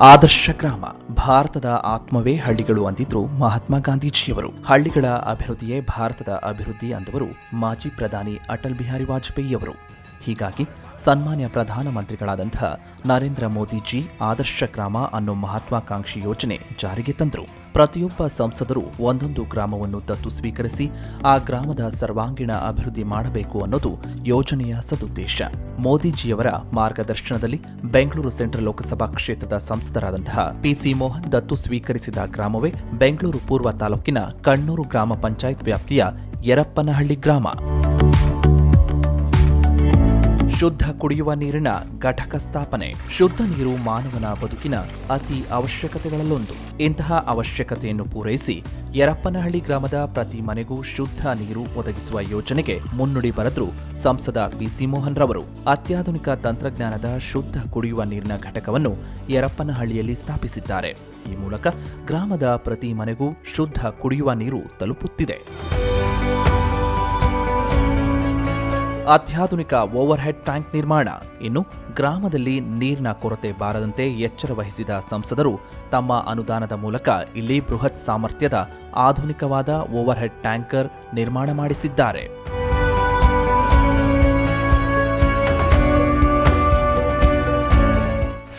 ಆದರ್ಶ ಗ್ರಾಮ. ಭಾರತದ ಆತ್ಮವೇ ಹಳ್ಳಿಗಳು ಅಂದಿದ್ರು ಮಹಾತ್ಮ ಗಾಂಧೀಜಿಯವರು. ಹಳ್ಳಿಗಳ ಅಭಿವೃದ್ಧಿಯೇ ಭಾರತದ ಅಭಿವೃದ್ಧಿ ಅಂದವರು ಮಾಜಿ ಪ್ರಧಾನಿ ಅಟಲ್ ಬಿಹಾರಿ ವಾಜಪೇಯಿಯವರು. ಹೀಗಾಗಿ ಸನ್ಮಾನ್ಯ ಪ್ರಧಾನಮಂತ್ರಿಗಳಾದಂಥ ನರೇಂದ್ರ ಮೋದಿಜಿ ಆದರ್ಶ ಗ್ರಾಮ ಅನ್ನೋ ಮಹತ್ವಾಕಾಂಕ್ಷಿ ಯೋಜನೆ ಜಾರಿಗೆ ತಂದರು. ಪ್ರತಿಯೊಬ್ಬ ಸಂಸದರು ಒಂದೊಂದು ಗ್ರಾಮವನ್ನು ದತ್ತು ಸ್ವೀಕರಿಸಿ ಆ ಗ್ರಾಮದ ಸರ್ವಾಂಗೀಣ ಅಭಿವೃದ್ಧಿ ಮಾಡಬೇಕು ಅನ್ನೋದು ಯೋಜನೆಯ ಸದುದ್ದೇಶ. ಮೋದಿಜಿಯವರ ಮಾರ್ಗದರ್ಶನದಲ್ಲಿ ಬೆಂಗಳೂರು ಸೆಂಟ್ರಲ್ ಲೋಕಸಭಾ ಕ್ಷೇತ್ರದ ಸಂಸದರಾದಂತಹ ಪಿಸಿ ಮೋಹನ್ ದತ್ತು ಸ್ವೀಕರಿಸಿದ ಗ್ರಾಮವೇ ಬೆಂಗಳೂರು ಪೂರ್ವ ತಾಲೂಕಿನ ಕಣ್ಣೂರು ಗ್ರಾಮ ಪಂಚಾಯತ್ ವ್ಯಾಪ್ತಿಯ ಯರಪ್ಪನಹಳ್ಳಿ ಗ್ರಾಮ. ಶುದ್ಧ ಕುಡಿಯುವ ನೀರಿನ ಘಟಕ ಸ್ಥಾಪನೆ, ಶುದ್ಧ ನೀರು ಮಾನವನ ಬದುಕಿನ ಅತಿ ಅವಶ್ಯಕತೆಗಳಲ್ಲೊಂದು. ಇಂತಹ ಅವಶ್ಯಕತೆಯನ್ನು ಪೂರೈಸಿ ಯರಪ್ಪನಹಳ್ಳಿ ಗ್ರಾಮದ ಪ್ರತಿ ಮನೆಗೂ ಶುದ್ಧ ನೀರು ಒದಗಿಸುವ ಯೋಜನೆಗೆ ಮುನ್ನುಡಿ ಬರೆದ್ರು ಸಂಸದ ಪಿಸಿ ಮೋಹನ್ ರವರು. ಅತ್ಯಾಧುನಿಕ ತಂತ್ರಜ್ಞಾನದ ಶುದ್ಧ ಕುಡಿಯುವ ನೀರಿನ ಘಟಕವನ್ನು ಯರಪ್ಪನಹಳ್ಳಿಯಲ್ಲಿ ಸ್ಥಾಪಿಸಿದ್ದಾರೆ. ಈ ಮೂಲಕ ಗ್ರಾಮದ ಪ್ರತಿ ಮನೆಗೂ ಶುದ್ಧ ಕುಡಿಯುವ ನೀರು ತಲುಪುತ್ತಿದೆ. ಅತ್ಯಾಧುನಿಕ ಓವರ್ ಹೆಡ್ ಟ್ಯಾಂಕ್ ನಿರ್ಮಾಣ. ಇನ್ನು ಗ್ರಾಮದಲ್ಲಿ ನೀರಿನ ಕೊರತೆ ಬಾರದಂತೆ ಎಚ್ಚರ ವಹಿಸಿದ ಸಂಸದರು ತಮ್ಮ ಅನುದಾನದ ಮೂಲಕ ಇಲ್ಲಿ ಬೃಹತ್ ಸಾಮರ್ಥ್ಯದ ಆಧುನಿಕವಾದ ಓವರ್ ಹೆಡ್ ಟ್ಯಾಂಕರ್ ನಿರ್ಮಾಣ ಮಾಡಿಸಿದ್ದಾರೆ.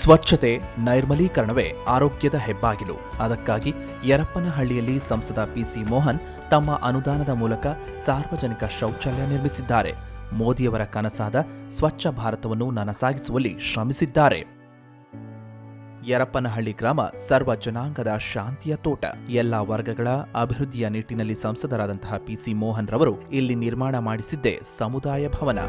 ಸ್ವಚ್ಛತೆ, ನೈರ್ಮಲೀಕರಣವೇ ಆರೋಗ್ಯದ ಹೆಬ್ಬಾಗಿಲು. ಅದಕ್ಕಾಗಿ ಯರಪ್ಪನಹಳ್ಳಿಯಲ್ಲಿ ಸಂಸದ ಪಿಸಿ ಮೋಹನ್ ತಮ್ಮ ಅನುದಾನದ ಮೂಲಕ ಸಾರ್ವಜನಿಕ ಶೌಚಾಲಯ ನಿರ್ಮಿಸಿದ್ದಾರೆ. ಮೋದಿಯವರ ಕನಸಾದ ಸ್ವಚ್ಛ ಭಾರತವನ್ನು ನನಸಾಗಿಸುವಲ್ಲಿ ಶ್ರಮಿಸಿದ್ದಾರೆ. ಯರಪ್ಪನಹಳ್ಳಿ ಗ್ರಾಮ ಸರ್ವ ಜನಾಂಗದ ಶಾಂತಿಯ ತೋಟ. ಎಲ್ಲ ವರ್ಗಗಳ ಅಭಿವೃದ್ಧಿಯ ನಿಟ್ಟಿನಲ್ಲಿ ಸಂಸದರಾದಂತಹ ಪಿಸಿ ಮೋಹನ್ ರವರು ಇಲ್ಲಿ ನಿರ್ಮಾಣ ಮಾಡಿಸಿದ್ದೇ ಸಮುದಾಯ ಭವನ.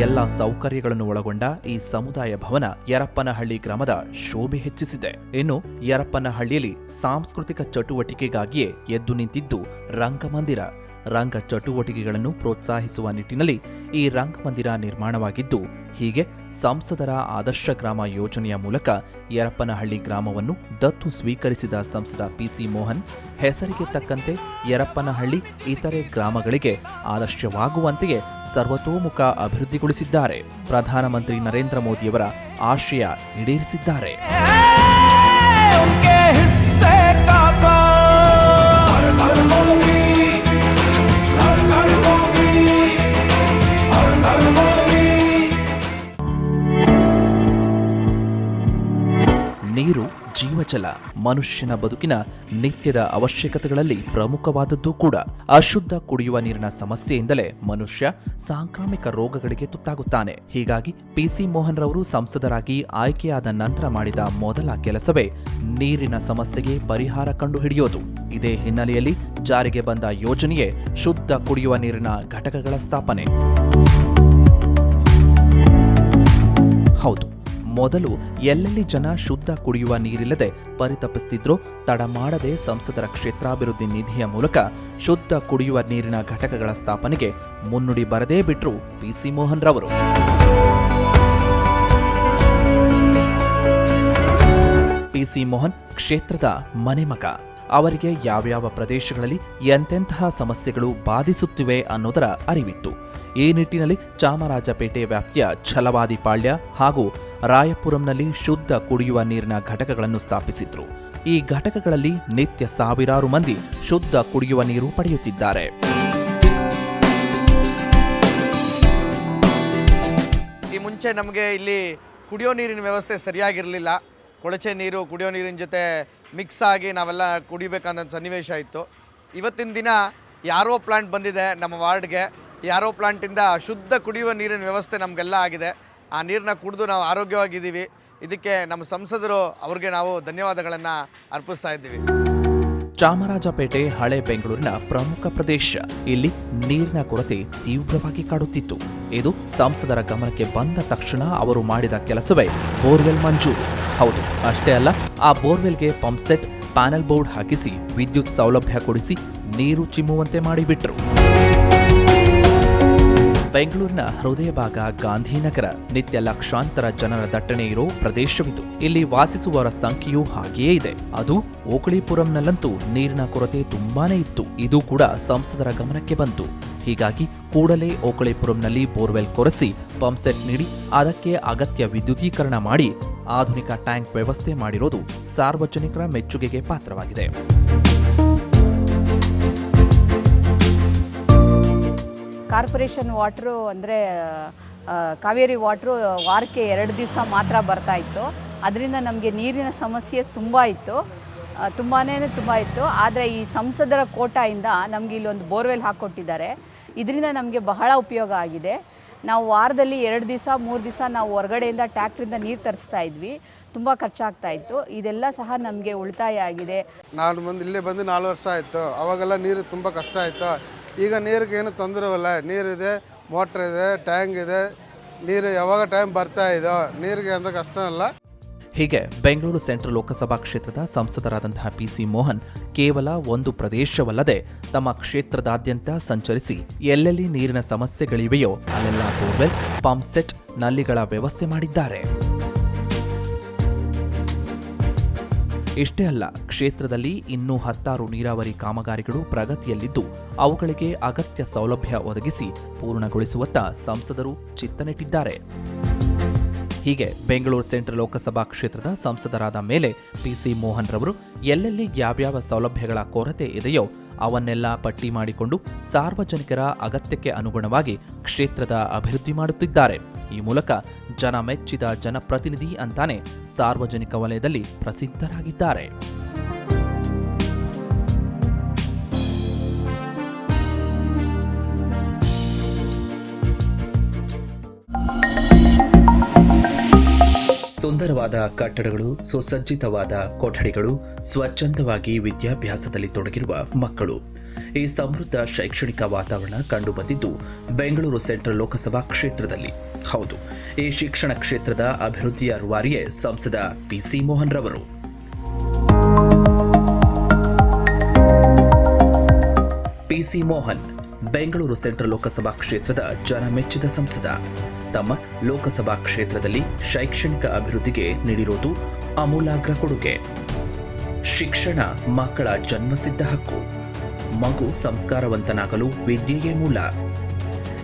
ಎಲ್ಲ ಸೌಕರ್ಯಗಳನ್ನು ಒಳಗೊಂಡ ಈ ಸಮುದಾಯ ಭವನ ಯರಪ್ಪನಹಳ್ಳಿ ಗ್ರಾಮದ ಶೋಭೆ ಹೆಚ್ಚಿಸಿದೆ. ಇನ್ನು ಯರಪ್ಪನಹಳ್ಳಿಯಲ್ಲಿ ಸಾಂಸ್ಕೃತಿಕ ಚಟುವಟಿಕೆಗಾಗಿಯೇ ಎದ್ದು ನಿಂತಿದ್ದು ರಂಗಮಂದಿರ. ರಂಗ ಚಟುವಟಿಕೆಗಳನ್ನು ಪ್ರೋತ್ಸಾಹಿಸುವ ನಿಟ್ಟಿನಲ್ಲಿ ಈ ರಂಗಮಂದಿರ ನಿರ್ಮಾಣವಾಗಿದ್ದು, ಹೀಗೆ ಸಂಸದರ ಆದರ್ಶ ಗ್ರಾಮ ಯೋಜನೆಯ ಮೂಲಕ ಯರಪ್ಪನಹಳ್ಳಿ ಗ್ರಾಮವನ್ನು ದತ್ತು ಸ್ವೀಕರಿಸಿದ ಸಂಸದ ಪಿಸಿ ಮೋಹನ್, ಹೆಸರಿಗೆ ತಕ್ಕಂತೆ ಯರಪ್ಪನಹಳ್ಳಿ ಇತರೆ ಗ್ರಾಮಗಳಿಗೆ ಆದರ್ಶವಾಗುವಂತೆಯೇ ಸರ್ವತೋಮುಖ ಅಭಿವೃದ್ಧಿಗೊಳಿಸಿದ್ದಾರೆ. ಪ್ರಧಾನಮಂತ್ರಿ ನರೇಂದ್ರ ಮೋದಿಯವರ ಆಶಯ ಈಡೇರಿಸಿದ್ದಾರೆ. ಜೀವಜಲ ಮನುಷ್ಯನ ಬದುಕಿನ ನಿತ್ಯದ ಅವಶ್ಯಕತೆಗಳಲ್ಲಿ ಪ್ರಮುಖವಾದದ್ದು ಕೂಡ. ಅಶುದ್ಧ ಕುಡಿಯುವ ನೀರಿನ ಸಮಸ್ಯೆಯಿಂದಲೇ ಮನುಷ್ಯ ಸಾಂಕ್ರಾಮಿಕ ರೋಗಗಳಿಗೆ ತುತ್ತಾಗುತ್ತಾನೆ. ಹೀಗಾಗಿ ಪಿಸಿ ಮೋಹನ್ ರವರು ಸಂಸದರಾಗಿ ಆಯ್ಕೆಯಾದ ನಂತರ ಮಾಡಿದ ಮೊದಲ ಕೆಲಸವೇ ನೀರಿನ ಸಮಸ್ಯೆಗೆ ಪರಿಹಾರ ಕಂಡುಹಿಡಿಯೋದು. ಇದೇ ಹಿನ್ನೆಲೆಯಲ್ಲಿ ಜಾರಿಗೆ ಬಂದ ಯೋಜನೆಯೇ ಶುದ್ಧ ಕುಡಿಯುವ ನೀರಿನ ಘಟಕಗಳ ಸ್ಥಾಪನೆ. ಹೌದು. ಮೊದಲು ಎಲ್ಲೆಲ್ಲಿ ಜನ ಶುದ್ಧ ಕುಡಿಯುವ ನೀರಿಲ್ಲದೆ ಪರಿತಪಿಸುತ್ತಿದ್ರೋ ತಡ ಮಾಡದೆ ಸಂಸದರ ಕ್ಷೇತ್ರಾಭಿವೃದ್ಧಿ ನಿಧಿಯ ಮೂಲಕ ಶುದ್ಧ ಕುಡಿಯುವ ನೀರಿನ ಘಟಕಗಳ ಸ್ಥಾಪನೆಗೆ ಮುನ್ನುಡಿ ಬರದೇ ಬಿಟ್ರು ಪಿಸಿ ಮೋಹನ್ ರವರು. ಪಿಸಿ ಮೋಹನ್ ಕ್ಷೇತ್ರದ ಮನೆಮಗ ಅವರಿಗೆ ಯಾವ್ಯಾವ ಪ್ರದೇಶಗಳಲ್ಲಿ ಎಂತೆಂತಹ ಸಮಸ್ಯೆಗಳು ಬಾಧಿಸುತ್ತಿವೆ ಅನ್ನೋದರ ಅರಿವಿತ್ತು. ಈ ನಿಟ್ಟಿನಲ್ಲಿ ಚಾಮರಾಜಪೇಟೆ ವ್ಯಾಪ್ತಿಯ ಛಲವಾದಿಪಾಳ್ಯ ಹಾಗೂ ರಾಯಪುರಂನಲ್ಲಿ ಶುದ್ಧ ಕುಡಿಯುವ ನೀರಿನ ಘಟಕಗಳನ್ನು ಸ್ಥಾಪಿಸಿದ್ರು. ಈ ಘಟಕಗಳಲ್ಲಿ ನಿತ್ಯ ಸಾವಿರಾರು ಮಂದಿ ಶುದ್ಧ ಕುಡಿಯುವ ನೀರು ಪಡೆಯುತ್ತಿದ್ದಾರೆ. ಈ ಮುಂಚೆ ನಮಗೆ ಇಲ್ಲಿ ಕುಡಿಯೋ ನೀರಿನ ವ್ಯವಸ್ಥೆ ಸರಿಯಾಗಿರಲಿಲ್ಲ. ಕೊಳಚೆ ನೀರು, ಕುಡಿಯೋ ನೀರಿನ ಜೊತೆ ಮಿಕ್ಸ್ ಆಗಿ ನಾವೆಲ್ಲ ಕುಡಿಬೇಕನ್ನೋ ಸನ್ನಿವೇಶ ಇತ್ತು. ಇವತ್ತಿನ ದಿನ ಯಾರೋ ಪ್ಲಾಂಟ್ ಬಂದಿದೆ ನಮ್ಮ ವಾರ್ಡ್ಗೆ. ಯಾರೋ ಪ್ಲಾಂಟಿಂದ ಶುದ್ಧ ಕುಡಿಯುವ ನೀರಿನ ವ್ಯವಸ್ಥೆ ನಮಗೆಲ್ಲ ಆಗಿದೆ. ಆ ನೀರನ್ನ ಕುಡಿದು ನಾವು ಆರೋಗ್ಯವಾಗಿದ್ದೀವಿ. ಇದಕ್ಕೆ ನಮ್ಮ ಸಂಸದರು ಅವ್ರಿಗೆ ನಾವು ಧನ್ಯವಾದಗಳನ್ನು ಅರ್ಪಿಸ್ತಾ ಇದ್ದೀವಿ. ಚಾಮರಾಜಪೇಟೆ ಹಳೆ ಬೆಂಗಳೂರಿನ ಪ್ರಮುಖ ಪ್ರದೇಶ. ಇಲ್ಲಿ ನೀರಿನ ಕೊರತೆ ತೀವ್ರವಾಗಿ ಕಾಡುತ್ತಿತ್ತು. ಇದು ಸಂಸದರ ಗಮನಕ್ಕೆ ಬಂದ ತಕ್ಷಣ ಅವರು ಮಾಡಿದ ಕೆಲಸವೇ ಬೋರ್ವೆಲ್ ಮಂಜೂರು. ಹೌದು, ಅಷ್ಟೇ ಅಲ್ಲ, ಆ ಬೋರ್ವೆಲ್ಗೆ ಪಂಪ್ ಸೆಟ್, ಪ್ಯಾನೆಲ್ ಬೋರ್ಡ್ ಹಾಕಿಸಿ, ವಿದ್ಯುತ್ ಸೌಲಭ್ಯ ಕೊಡಿಸಿ ನೀರು ಚಿಮ್ಮುವಂತೆ ಮಾಡಿಬಿಟ್ರು. ಬೆಂಗಳೂರಿನ ಹೃದಯ ಭಾಗ ಗಾಂಧಿನಗರ ನಿತ್ಯ ಲಕ್ಷಾಂತರ ಜನರ ದಟ್ಟಣೆ ಇರೋ ಪ್ರದೇಶವಿದು. ಇಲ್ಲಿ ವಾಸಿಸುವವರ ಸಂಖ್ಯೆಯೂ ಹಾಗೆಯೇ ಇದೆ. ಅದು ಓಕಳಿಪುರಂನಲ್ಲಂತೂ ನೀರಿನ ಕೊರತೆ ತುಂಬಾನೇ ಇತ್ತು. ಇದು ಕೂಡ ಸಂಸದರ ಗಮನಕ್ಕೆ ಬಂತು. ಹೀಗಾಗಿ ಕೂಡಲೇ ಓಕಳಿಪುರಂನಲ್ಲಿ ಬೋರ್ವೆಲ್ ಕೊರೆಸಿ ಪಂಪ್ಸೆಟ್ ನೀಡಿ ಅದಕ್ಕೆ ಅಗತ್ಯ ವಿದ್ಯುದೀಕರಣ ಮಾಡಿ ಆಧುನಿಕ ಟ್ಯಾಂಕ್ ವ್ಯವಸ್ಥೆ ಮಾಡಿರೋದು ಸಾರ್ವಜನಿಕರ ಮೆಚ್ಚುಗೆಗೆ ಪಾತ್ರವಾಗಿದೆ. ಕಾರ್ಪೊರೇಷನ್ ವಾಟ್ರು ಅಂದರೆ ಕಾವೇರಿ ವಾಟ್ರು ವಾರಕ್ಕೆ ಎರಡು ದಿವಸ ಮಾತ್ರ ಬರ್ತಾ ಇತ್ತು. ಅದರಿಂದ ನಮಗೆ ನೀರಿನ ಸಮಸ್ಯೆ ತುಂಬ ಇತ್ತು. ತುಂಬಾ ತುಂಬ ಇತ್ತು. ಆದರೆ ಈ ಸಂಸದರ ಕೋಟಾಯಿಂದ ನಮಗೆ ಇಲ್ಲೊಂದು ಬೋರ್ವೆಲ್ ಹಾಕ್ಕೊಟ್ಟಿದ್ದಾರೆ ಇದರಿಂದ ನಮಗೆ ಬಹಳ ಉಪಯೋಗ ಆಗಿದೆ. ನಾವು ವಾರದಲ್ಲಿ ಎರಡು ದಿವಸ, ಮೂರು ದಿವಸ ನಾವು ಹೊರಗಡೆಯಿಂದ ಟ್ಯಾಕ್ಟ್ರಿಂದ ನೀರು ತರಿಸ್ತಾ ಇದ್ವಿ. ತುಂಬ ಖರ್ಚಾಗ್ತಾ ಇತ್ತು. ಇದೆಲ್ಲ ಸಹ ನಮಗೆ ಉಳಿತಾಯ ಆಗಿದೆ. ನಾನು ಬಂದು ಇಲ್ಲೇ ಬಂದು ನಾಲ್ಕು ವರ್ಷ ಆಯಿತು. ಅವಾಗೆಲ್ಲ ನೀರು ತುಂಬ ಕಷ್ಟ ಆಯಿತು ಈಗ ನೀರಿಗೆ ಏನು ತೊಂದರೆ ಇಲ್ಲ ನೀರಿದೆ ಮೋಟ್ರ್ ಇದೆ ಟ್ಯಾಂಕ್ ಇದೆ. ನೀರು ಯಾವಾಗ ಟೈಮ್ ಬರ್ತಾ ಇದೋ, ನೀರಿಗೆ ಅಂತ ಕಷ್ಟ ಇಲ್ಲ ಹೀಗೆ ಬೆಂಗಳೂರು ಸೆಂಟ್ರಲ್ ಲೋಕಸಭಾ ಕ್ಷೇತ್ರದ ಸಂಸದರಾದಂತಹ ಪಿಸಿ ಮೋಹನ್ ಕೇವಲ ಒಂದು ಪ್ರದೇಶವಲ್ಲದೆ ತಮ್ಮ ಕ್ಷೇತ್ರದಾದ್ಯಂತ ಸಂಚರಿಸಿ ಎಲ್ಲೆಲ್ಲಿ ನೀರಿನ ಸಮಸ್ಯೆಗಳಿವೆಯೋ ಅಲ್ಲೆಲ್ಲ ಬೋರ್ವೆಲ್ ಪಂಪ್ ಸೆಟ್ ನಲ್ಲಿಗಳ ವ್ಯವಸ್ಥೆ ಮಾಡಿದ್ದಾರೆ. ಇಷ್ಟೇ ಅಲ್ಲ, ಕ್ಷೇತ್ರದಲ್ಲಿ ಇನ್ನೂ ಹತ್ತಾರು ನೀರಾವರಿ ಕಾಮಗಾರಿಗಳು ಪ್ರಗತಿಯಲ್ಲಿದ್ದು, ಅವುಗಳಿಗೆ ಅಗತ್ಯ ಸೌಲಭ್ಯ ಒದಗಿಸಿ ಪೂರ್ಣಗೊಳಿಸುವತ್ತ ಸಂಸದರು ಚಿತ್ತನೆಟ್ಟಿದ್ದಾರೆ. ಹೀಗೆ ಬೆಂಗಳೂರು ಸೆಂಟ್ರಲ್ ಲೋಕಸಭಾ ಕ್ಷೇತ್ರದ ಸಂಸದರಾದ ಮೇಲೆ ಪಿಸಿ ಮೋಹನ್ ರವರು ಎಲ್ಲೆಲ್ಲಿ ಯಾವ್ಯಾವ ಸೌಲಭ್ಯಗಳ ಕೊರತೆ ಇದೆಯೋ ಅವನ್ನೆಲ್ಲ ಪಟ್ಟಿ ಮಾಡಿಕೊಂಡು ಸಾರ್ವಜನಿಕರ ಅಗತ್ಯಕ್ಕೆ ಅನುಗುಣವಾಗಿ ಕ್ಷೇತ್ರದ ಅಭಿವೃದ್ಧಿ ಮಾಡುತ್ತಿದ್ದಾರೆ. ಈ ಮೂಲಕ ಜನ ಮೆಚ್ಚಿದ ಜನಪ್ರತಿನಿಧಿ ಅಂತಾನೆ ಸಾರ್ವಜನಿಕ ವಲಯದಲ್ಲಿ ಪ್ರಸಿದ್ಧರಾಗಿದ್ದಾರೆ. ಸುಂದರವಾದ ಕಟ್ಟಡಗಳು ಸುಸಜ್ಜಿತವಾದ ಕೊಠಡಿಗಳು ಸ್ವಚ್ಛಂದವಾಗಿ ವಿದ್ಯಾಭ್ಯಾಸದಲ್ಲಿ ತೊಡಗಿರುವ ಮಕ್ಕಳು. ಈ ಸಮೃದ್ಧ ಶೈಕ್ಷಣಿಕ ವಾತಾವರಣ ಕಂಡುಬಂದಿದ್ದು ಬೆಂಗಳೂರು ಸೆಂಟ್ರಲ್ ಲೋಕಸಭಾ ಕ್ಷೇತ್ರದಲ್ಲಿ. ಹೌದು, ಈ ಶಿಕ್ಷಣ ಕ್ಷೇತ್ರದ ಅಭಿವೃದ್ಧಿಯ ರೂವಾರಿಯೇ ಸಂಸದ ಪಿಸಿ ಮೋಹನ್ ರವರು P C Mohan, Bengaluru central Lok Sabha ಕ್ಷೇತ್ರದ ಜನಮೆಚ್ಚಿದ ಸಂಸದ. ತಮ್ಮ ಲೋಕಸಭಾ ಕ್ಷೇತ್ರದಲ್ಲಿ ಶೈಕ್ಷಣಿಕ ಅಭಿವೃದ್ಧಿಗೆ ನೀಡಿರುವುದು ಅಮೂಲಾಗ್ರ ಕೊಡುಗೆ. ಶಿಕ್ಷಣ ಮಕ್ಕಳ ಜನ್ಮಸಿದ್ಧ ಹಕ್ಕು. ಮಗು ಸಂಸ್ಕಾರವಂತನಾಗಲು ವಿದ್ಯೆಯೇ ಮೂಲ.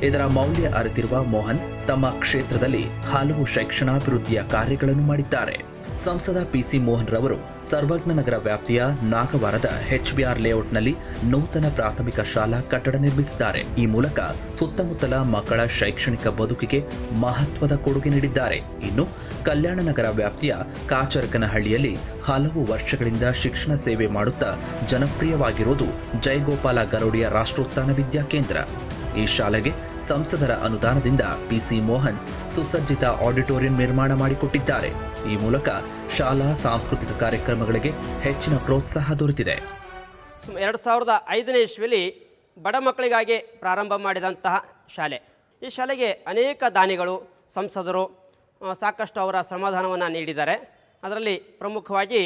ಇದರ ಮೌಲ್ಯ ಅರಿತಿರುವ ಮೋಹನ್ ತಮ್ಮ ಕ್ಷೇತ್ರದಲ್ಲಿ ಹಲವು ಶೈಕ್ಷಣಾಭಿವೃದ್ಧಿಯ ಕಾರ್ಯಗಳನ್ನು ಮಾಡಿದ್ದಾರೆ. ಸಂಸದ ಪಿಸಿ ಮೋಹನ್ ರವರು ಸರ್ವಜ್ಞ ನಗರ ವ್ಯಾಪ್ತಿಯ ನಾಗವಾರದ ಎಚ್ಬಿಆರ್ ಲೇಔಟ್ನಲ್ಲಿ ನೂತನ ಪ್ರಾಥಮಿಕ ಶಾಲಾ ಕಟ್ಟಡ ನಿರ್ಮಿಸಿದ್ದಾರೆ. ಈ ಮೂಲಕ ಸುತ್ತಮುತ್ತಲ ಮಕ್ಕಳ ಶೈಕ್ಷಣಿಕ ಬದುಕಿಗೆ ಮಹತ್ವದ ಕೊಡುಗೆ ನೀಡಿದ್ದಾರೆ. ಇನ್ನು ಕಲ್ಯಾಣ ನಗರ ವ್ಯಾಪ್ತಿಯ ಕಾಚರಕನಹಳ್ಳಿಯಲ್ಲಿ ಹಲವು ವರ್ಷಗಳಿಂದ ಶಿಕ್ಷಣ ಸೇವೆ ಮಾಡುತ್ತಾ ಜನಪ್ರಿಯವಾಗಿರುವುದು ಜಯಗೋಪಾಲ ಗರುಡಿಯ ರಾಷ್ಟ್ರೋತ್ಥಾನ ವಿದ್ಯಾಕೇಂದ್ರ ಈ ಶಾಲೆಗೆ ಸಂಸದರ ಅನುದಾನದಿಂದ ಪಿಸಿ ಮೋಹನ್ ಸುಸಜ್ಜಿತ ಆಡಿಟೋರಿಯಂ ನಿರ್ಮಾಣ ಮಾಡಿಕೊಟ್ಟಿದ್ದಾರೆ. ಈ ಮೂಲಕ ಶಾಲಾ ಸಾಂಸ್ಕೃತಿಕ ಕಾರ್ಯಕ್ರಮಗಳಿಗೆ ಹೆಚ್ಚಿನ ಪ್ರೋತ್ಸಾಹ ದೊರೆತಿದೆ. ಎರಡು ಸಾವಿರದ ಐದನೇ ಇಸ್ವಿಯಲ್ಲಿ ಬಡ ಮಕ್ಕಳಿಗಾಗಿ ಪ್ರಾರಂಭ ಮಾಡಿದಂತಹ ಶಾಲೆ. ಈ ಶಾಲೆಗೆ ಅನೇಕ ದಾನಿಗಳು, ಸಂಸದರು ಸಾಕಷ್ಟು ಅವರ ಸಮಾಧಾನವನ್ನು ನೀಡಿದ್ದಾರೆ. ಅದರಲ್ಲಿ ಪ್ರಮುಖವಾಗಿ